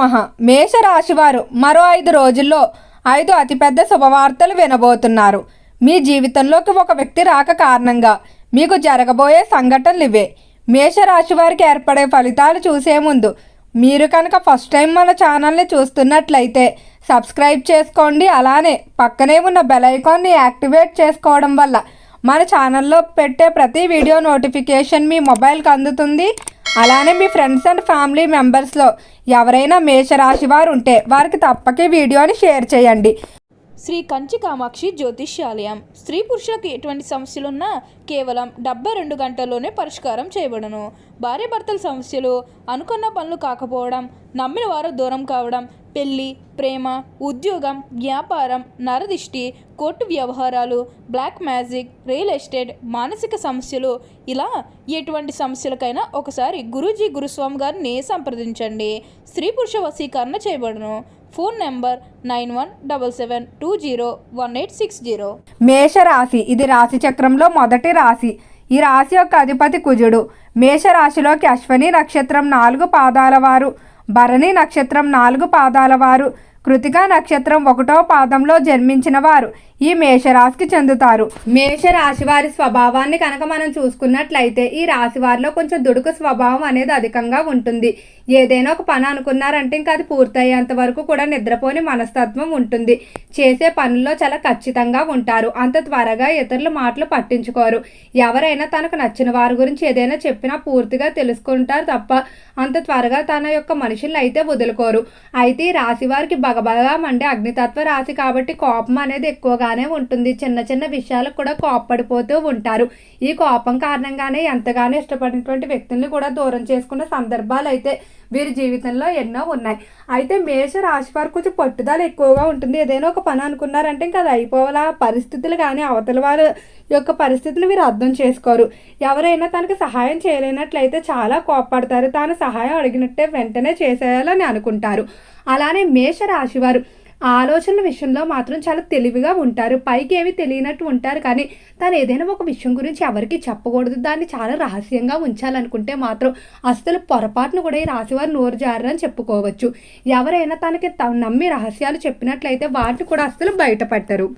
మహా. మేషరాశి మరో ఐదు రోజుల్లో ఐదు అతిపెద్ద శుభవార్తలు వినబోతున్నారు. మీ జీవితంలోకి ఒక వ్యక్తి రాక కారణంగా మీకు జరగబోయే సంఘటనలు ఇవే. మేషరాశి వారికి ఏర్పడే ఫలితాలు చూసే ముందు మీరు కనుక ఫస్ట్ టైం మన ఛానల్ని చూస్తున్నట్లయితే సబ్స్క్రైబ్ చేసుకోండి. అలానే పక్కనే ఉన్న బెల్ ఐకాన్ని యాక్టివేట్ చేసుకోవడం వల్ల మన ఛానల్లో పెట్టే ప్రతి వీడియో నోటిఫికేషన్ మీ మొబైల్కి అందుతుంది. అలానే మీ ఫ్రెండ్స్ అండ్ ఫ్యామిలీ మెంబర్స్లో ఎవరైనా మేషరాశి వారు ఉంటే వారికి తప్పక వీడియోని షేర్ చేయండి. శ్రీ కంచి కామాక్షి జ్యోతిష్యాలయం. స్త్రీ పురుషులకు ఎటువంటి సమస్యలున్నా కేవలం డెబ్బై రెండు గంటల్లోనే పరిష్కారం చేయబడును. భార్యాభర్తల సమస్యలు అనుకున్న పనులు కాకపోవడం నమ్మిన వారు దూరం కావడం పెళ్ళి ప్రేమ ఉద్యోగం వ్యాపారం నరదిష్టి కోర్టు వ్యవహారాలు బ్లాక్ మ్యాజిక్ రియల్ ఎస్టేట్ మానసిక సమస్యలు ఇలా ఎటువంటి సమస్యలకైనా ఒకసారి గురూజీ గురుస్వామి గారిని సంప్రదించండి. స్త్రీ పురుష వశీకరణ చేయబడును. Phone number nine one double seven two zero one eight six zero. మేషరాశి ఇది రాశి చక్రంలో మొదటి రాశి. ఈ రాశి యొక్క అధిపతి కుజుడు. మేషరాశిలోకి అశ్వని నక్షత్రం నాలుగు పాదాల వారు. భరణి నక్షత్రం నాలుగు పాదాల వారు. కృతికా నక్షత్రం ఒకటో పాదంలో జన్మించిన వారు. ఈ మేషరాశికి చెందుతారు. మేషరాశి వారి స్వభావాన్ని కనుక మనం చూసుకున్నట్లయితే ఈ రాశి వారిలో కొంచెం దుడుకు స్వభావం అనేది అధికంగా ఉంటుంది. ఏదైనా ఒక పని అనుకున్నారంటే ఇంకా అది పూర్తయ్యేంత వరకు కూడా నిద్రపోని మనస్తత్వం ఉంటుంది. చేసే పనుల్లో చాలా ఖచ్చితంగా ఉంటారు. అంత త్వరగా ఇతరుల మాటలు పట్టించుకోరు. ఎవరైనా తనకు నచ్చిన వారి గురించి ఏదైనా చెప్పినా పూర్తిగా తెలుసుకుంటారు తప్ప అంత త్వరగా తన యొక్క మనుషులను అయితే వదులుకోరు. అయితే ఈ రాశి వారికి బగబగా మండే అగ్నితత్వ రాశి కాబట్టి కోపం అనేది ఎక్కువగానే ఉంటుంది. చిన్న చిన్న విషయాలకు కూడా కోపడిపోతూ ఉంటారు. ఈ కోపం కారణంగానే ఎంతగానో ఇష్టపడినటువంటి వ్యక్తుల్ని కూడా దూరం చేసుకున్న సందర్భాలు అయితే వీరి జీవితంలో ఎన్నో ఉన్నాయి. అయితే మేష రాశి వారు కొంచెం పట్టుదల ఎక్కువగా ఉంటుంది. ఏదైనా ఒక పని అనుకున్నారంటే ఇంకా అది అయిపోవాలా? పరిస్థితులు కానీ అవతల వారి యొక్క పరిస్థితులు వీరు అర్థం చేసుకోరు. ఎవరైనా తనకు సహాయం చేయలేనట్లయితే చాలా కోపపడతారు. తాను సహాయం అడిగినట్టే వెంటనే చేసేయాలని అనుకుంటారు. అలానే మేష రాశివారు ఆలోచనల విషయంలో మాత్రం చాలా తెలివిగా ఉంటారు. పైకి ఏమి తెలియనట్టు ఉంటారు. కానీ తను ఏదైనా ఒక విషయం గురించి ఎవరికి చెప్పకూడదు. దాన్ని చాలా రహస్యంగా ఉంచాలనుకుంటే మాత్రం అస్సలు పొరపాటును కూడా ఈ రాశివారు నోరు జారని చెప్పుకోవచ్చు. ఎవరైనా తనకి త- నమ్మి రహస్యాలు చెప్పినట్లయితే వాటిని కూడా అస్సలు బయటపెట్టరు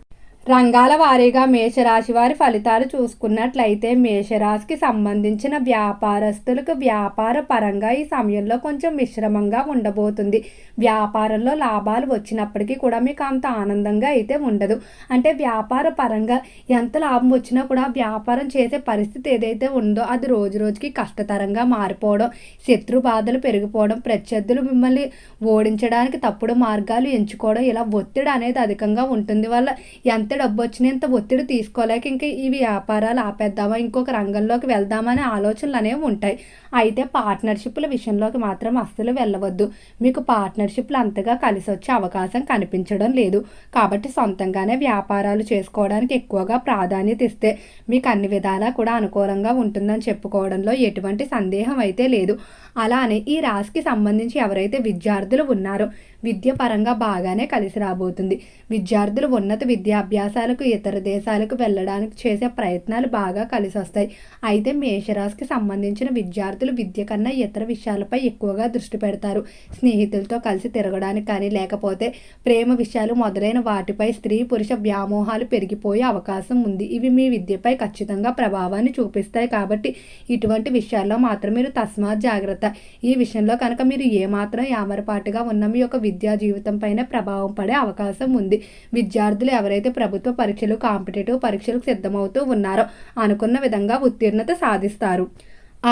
రంగాల వారీగా మేషరాశి వారి ఫలితాలు చూసుకున్నట్లయితే మేషరాశికి సంబంధించిన వ్యాపారస్తులకు వ్యాపార పరంగా ఈ సమయంలో కొంచెం మిశ్రమంగా ఉండబోతుంది. వ్యాపారంలో లాభాలు వచ్చినప్పటికీ కూడా మీకు అంత ఆనందంగా అయితే ఉండదు. అంటే వ్యాపార పరంగా ఎంత లాభం వచ్చినా కూడా వ్యాపారం చేసే పరిస్థితి ఏదైతే ఉందో అది రోజు రోజుకి కష్టతరంగా మారిపోవడం శత్రు బాధలు పెరిగిపోవడం ప్రత్యర్థులు మిమ్మల్ని ఓడించడానికి తప్పుడు మార్గాలు ఎంచుకోవడం ఇలా ఒత్తిడి అనేది అధికంగా ఉంటుంది. వల్ల ఎంత డబ్బు వచ్చినా ఇంత ఒత్తిడి తీసుకోలేక ఇంకా ఈ వ్యాపారాలు ఆపేద్దామా ఇంకొక రంగంలోకి వెళ్దామా అనే ఆలోచనలు అనేవి ఉంటాయి. అయితే పార్ట్నర్షిప్ల విషయంలోకి మాత్రం అస్సలు వెళ్ళవద్దు. మీకు పార్ట్నర్షిప్లు అంతగా కలిసి వచ్చే అవకాశం కనిపించడం లేదు. కాబట్టి సొంతంగానే వ్యాపారాలు చేసుకోవడానికి ఎక్కువగా ప్రాధాన్యత ఇస్తే మీకు అన్ని విధాలా కూడా అనుకూలంగా ఉంటుందని చెప్పుకోవడంలో ఎటువంటి సందేహం అయితే లేదు. అలానే ఈ రాశికి సంబంధించి ఎవరైతే విద్యార్థులు ఉన్నారో విద్య పరంగా బాగానే కలిసి రాబోతుంది. విద్యార్థులు ఉన్నత విద్యాభ్యాసాలకు ఇతర దేశాలకు వెళ్ళడానికి చేసే ప్రయత్నాలు బాగా కలిసి వస్తాయి అయితే మేషరాశికి సంబంధించిన విద్యార్థులు విద్య కన్నా ఇతర విషయాలపై ఎక్కువగా దృష్టి పెడతారు. స్నేహితులతో కలిసి తిరగడానికి కానీ లేకపోతే ప్రేమ విషయాలు మొదలైన వాటిపై స్త్రీ పురుష వ్యామోహాలు పెరిగిపోయే అవకాశం ఉంది. ఇవి మీ విద్యపై ఖచ్చితంగా ప్రభావాన్ని చూపిస్తాయి కాబట్టి ఇటువంటి విషయాల్లో మాత్రం మీరు తస్మాత్ జాగ్రత్త. ఈ విషయంలో కనుక మీరు ఏమాత్రం యామరపాటుగా ఉన్న మీ యొక్క విద్యా జీవితం పైన ప్రభావం పడే అవకాశం ఉంది. విద్యార్థులు ఎవరైతే ప్రభుత్వ పరీక్షలు కాంపిటేటివ్ పరీక్షలకు సిద్ధమవుతూ ఉన్నారో అనుకున్న విధంగా ఉత్తీర్ణత సాధిస్తారు.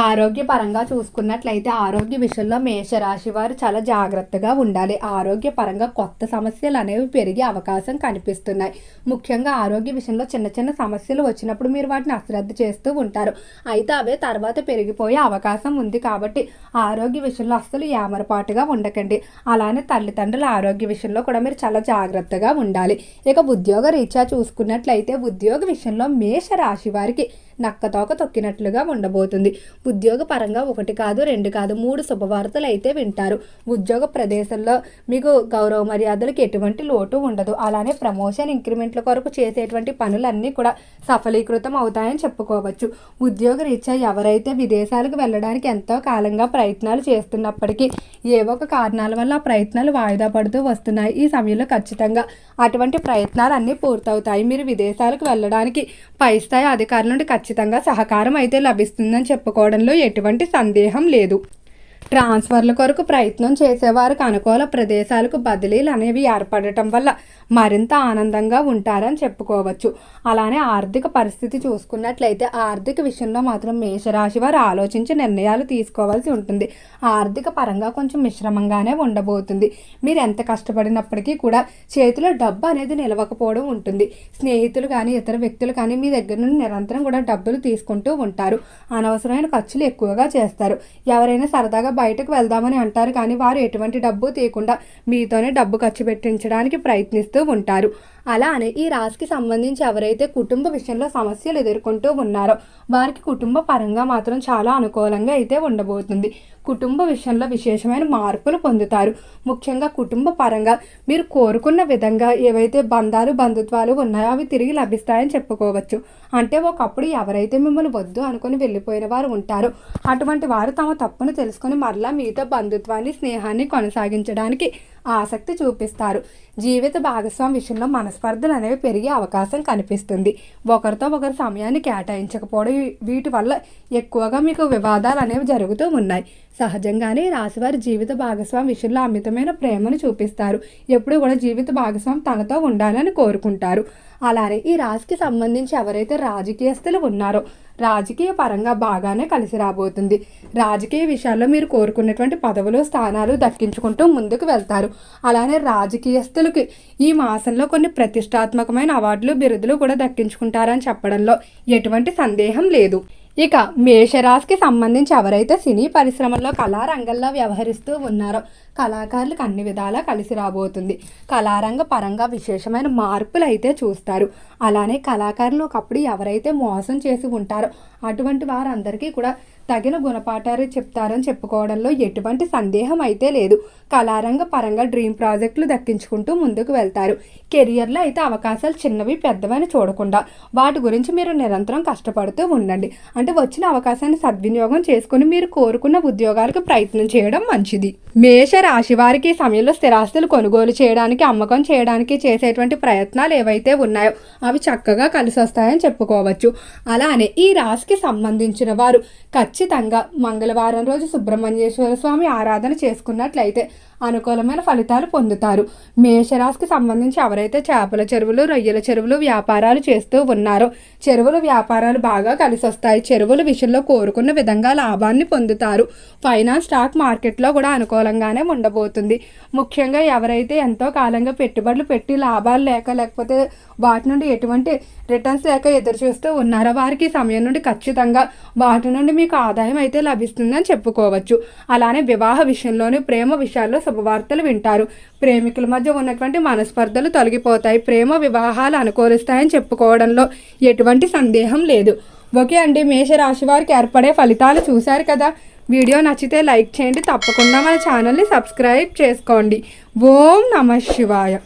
ఆరోగ్యపరంగా చూసుకున్నట్లయితే ఆరోగ్య విషయంలో మేషరాశి వారు చాలా జాగ్రత్తగా ఉండాలి. ఆరోగ్యపరంగా కొత్త సమస్యలు అనేవి పెరిగే అవకాశం కనిపిస్తున్నాయి. ముఖ్యంగా ఆరోగ్య విషయంలో చిన్న చిన్న సమస్యలు వచ్చినప్పుడు మీరు వాటిని అశ్రద్ధ చేస్తూ ఉంటారు. అయితే అవే తర్వాత పెరిగిపోయే అవకాశం ఉంది కాబట్టి ఆరోగ్య విషయంలో అస్సలు యామరపాటుగా ఉండకండి. అలానే తల్లిదండ్రుల ఆరోగ్య విషయంలో కూడా మీరు చాలా జాగ్రత్తగా ఉండాలి. ఇక ఉద్యోగ రీత్యా చూసుకున్నట్లయితే ఉద్యోగ విషయంలో మేష రాశి వారికి నక్కతోక తొక్కినట్లుగా ఉండబోతుంది. ఉద్యోగపరంగా ఒకటి కాదు రెండు కాదు మూడు శుభవార్తలు అయితే వింటారు. ఉద్యోగ ప్రదేశంలో మీకు గౌరవ మర్యాదలకు ఎటువంటి లోటు ఉండదు. అలానే ప్రమోషన్ ఇంక్రిమెంట్ల కొరకు చేసేటువంటి పనులన్నీ కూడా సఫలీకృతం అవుతాయని చెప్పుకోవచ్చు. ఉద్యోగ రీత్యా ఎవరైతే విదేశాలకు వెళ్ళడానికి ఎంతో కాలంగా ప్రయత్నాలు చేస్తున్నప్పటికీ ఏవో ఒక కారణాల వల్ల ఆ ప్రయత్నాలు వాయిదా పడుతూ వస్తున్నాయి. ఈ సమయంలో ఖచ్చితంగా అటువంటి ప్రయత్నాలు అన్నీ పూర్తవుతాయి. మీరు విదేశాలకు వెళ్ళడానికి పై స్థాయి అధికారుల నుండి ఖచ్చితంగా సహకారం అయితే లభిస్తుందని చెప్పుకోవడం చేయడంలో ఎటువంటి సందేహం లేదు. ట్రాన్స్ఫర్ల కొరకు ప్రయత్నం చేసేవారికి అనుకూల ప్రదేశాలకు బదిలీలు అనేవి ఏర్పడటం వల్ల మరింత ఆనందంగా ఉంటారని చెప్పుకోవచ్చు. అలానే ఆర్థిక పరిస్థితి చూసుకున్నట్లయితే ఆర్థిక విషయంలో మాత్రం మేషరాశి వారు ఆలోచించి నిర్ణయాలు తీసుకోవాల్సి ఉంటుంది. ఆర్థిక పరంగా కొంచెం మిశ్రమంగానే ఉండబోతుంది. మీరు ఎంత కష్టపడినప్పటికీ కూడా చేతిలో డబ్బు అనేది నిలవకపోవడం ఉంటుంది. స్నేహితులు కానీ ఇతర వ్యక్తులు కానీ మీ దగ్గర నుండి నిరంతరం కూడా డబ్బులు తీసుకుంటూ ఉంటారు. అనవసరమైన ఖర్చులు ఎక్కువగా చేస్తారు. ఎవరైనా సరదాగా బయటకు వెళ్దామని అంటారు. కానీ వారు ఎటువంటి డబ్బు తీయకుండా మీతోనే డబ్బు ఖర్చు పెట్టించడానికి ప్రయత్నిస్తూ ఉంటారు. అలానే ఈ రాశికి సంబంధించి ఎవరైతే కుటుంబ విషయంలో సమస్యలు ఎదుర్కొంటూ ఉన్నారో వారికి కుటుంబ పరంగా మాత్రం చాలా అనుకూలంగా అయితే ఉండబోతుంది. కుటుంబ విషయంలో విశేషమైన మార్పులు పొందుతారు. ముఖ్యంగా కుటుంబ పరంగా మీరు కోరుకున్న విధంగా ఏవైతే బంధాలు బంధుత్వాలు ఉన్నాయో అవి తిరిగి లభిస్తాయని చెప్పుకోవచ్చు. అంటే ఒకప్పుడు ఎవరైతే మిమ్మల్ని వద్దు అనుకుని వెళ్ళిపోయిన వారు ఉంటారో. అటువంటి వారు తమ తప్పును తెలుసుకొని మరలా మీతో బంధుత్వాన్ని స్నేహాన్ని కొనసాగించడానికి ఆసక్తి చూపిస్తారు. జీవిత భాగస్వామి విషయంలో మనస్పర్ధలు అనేవి పెరిగే అవకాశం కనిపిస్తుంది. ఒకరితో ఒకరు సమయాన్ని కేటాయించకపోవడం వీటి వల్ల ఎక్కువగా మీకు వివాదాలు అనేవి జరుగుతూ ఉన్నాయి. సహజంగానే రాశివారి జీవిత భాగస్వామి విషయంలో అమితమైన ప్రేమను చూపిస్తారు. ఎప్పుడు కూడా జీవిత భాగస్వామి తనతో ఉండాలని కోరుకుంటారు. అలానే ఈ రాశికి సంబంధించి ఎవరైతే రాజకీయస్తులు ఉన్నారో రాజకీయ పరంగా బాగానే కలిసి రాబోతుంది. రాజకీయ విషయాల్లో మీరు కోరుకున్నటువంటి పదవులు స్థానాలు దక్కించుకుంటూ ముందుకు వెళ్తారు. అలానే రాజకీయస్తులకి ఈ మాసంలో కొన్ని ప్రతిష్టాత్మకమైన అవార్డులు బిరుదులు కూడా దక్కించుకుంటారని చెప్పడంలో ఎటువంటి సందేహం లేదు. ఇక మేషరాశికి సంబంధించి ఎవరైతే సినీ పరిశ్రమలో కళారంగంలో వ్యవహరిస్తూ ఉన్నారో కళాకారులకు అన్ని విధాలా కలిసి రాబోతుంది. కళారంగ పరంగా విశేషమైన మార్పులు అయితే చూస్తారు. అలానే కళాకారులు ఒకప్పుడు ఎవరైతే మోసం చేసి ఉంటారో అటువంటి వారందరికీ కూడా తగిన గుణపాఠాలు చెప్తారని చెప్పుకోవడంలో ఎటువంటి సందేహం అయితే లేదు. కళారంగ పరంగా డ్రీమ్ ప్రాజెక్టులు దక్కించుకుంటూ ముందుకు వెళ్తారు. కెరియర్లో అయితే అవకాశాలు చిన్నవి పెద్దవని చూడకుండా వాటి గురించి మీరు నిరంతరం కష్టపడుతూ ఉండండి. అంటే వచ్చిన అవకాశాన్ని సద్వినియోగం చేసుకుని మీరు కోరుకున్న ఉద్యోగాలకు ప్రయత్నం చేయడం మంచిది. మేష రాశి వారికి సమయంలో స్థిరాస్తులు కొనుగోలు చేయడానికి అమ్మకం చేయడానికి చేసేటువంటి ప్రయత్నాలు ఏవైతే ఉన్నాయో అవి చక్కగా కలిసి వస్తాయని చెప్పుకోవచ్చు. అలానే ఈ రాశికి సంబంధించిన వారు ఖచ్చితంగా ఖచ్చితంగా మంగళవారం రోజు సుబ్రహ్మణ్యేశ్వర స్వామి ఆరాధన చేసుకున్నట్లయితే అనుకూలమైన ఫలితాలు పొందుతారు. మేషరాశికి సంబంధించి ఎవరైతే చేపల చెరువులు రొయ్యల చెరువులు వ్యాపారాలు చేస్తూ ఉన్నారో చెరువులు వ్యాపారాలు బాగా కలిసి వస్తాయి చెరువుల విషయంలో కోరుకున్న విధంగా లాభాన్ని పొందుతారు. ఫైనాన్స్ స్టాక్ మార్కెట్లో కూడా అనుకూలంగానే ఉండబోతుంది. ముఖ్యంగా ఎవరైతే ఎంతో కాలంగా పెట్టుబడులు పెట్టి లాభాలు లేక లేకపోతే వాటి నుండి ఎటువంటి రిటర్న్స్ లేక ఎదురు చూస్తూ ఉన్నారో వారికి సమయం నుండి ఖచ్చితంగా వాటి నుండి మీకు ఆదాయం అయితే లభిస్తుందని చెప్పుకోవచ్చు. అలానే వివాహ విషయంలోనూ ప్రేమ విషయాల్లో శుభవార్తలు వింటారు. ప్రేమికుల మధ్య ఉన్నటువంటి మనస్పర్ధలు తొలగిపోతాయి. ప్రేమ వివాహాలు అనుకూలిస్తాయని చెప్పుకోవడంలో ఎటువంటి సందేహం లేదు. ఓకే అండి మేషరాశి వారికి ఏర్పడే ఫలితాలు చూశారు కదా? వీడియో నచ్చితే లైక్ చేయండి. తప్పకుండా మన ఛానల్ని సబ్స్క్రైబ్ చేసుకోండి. ఓం నమ శివాయ.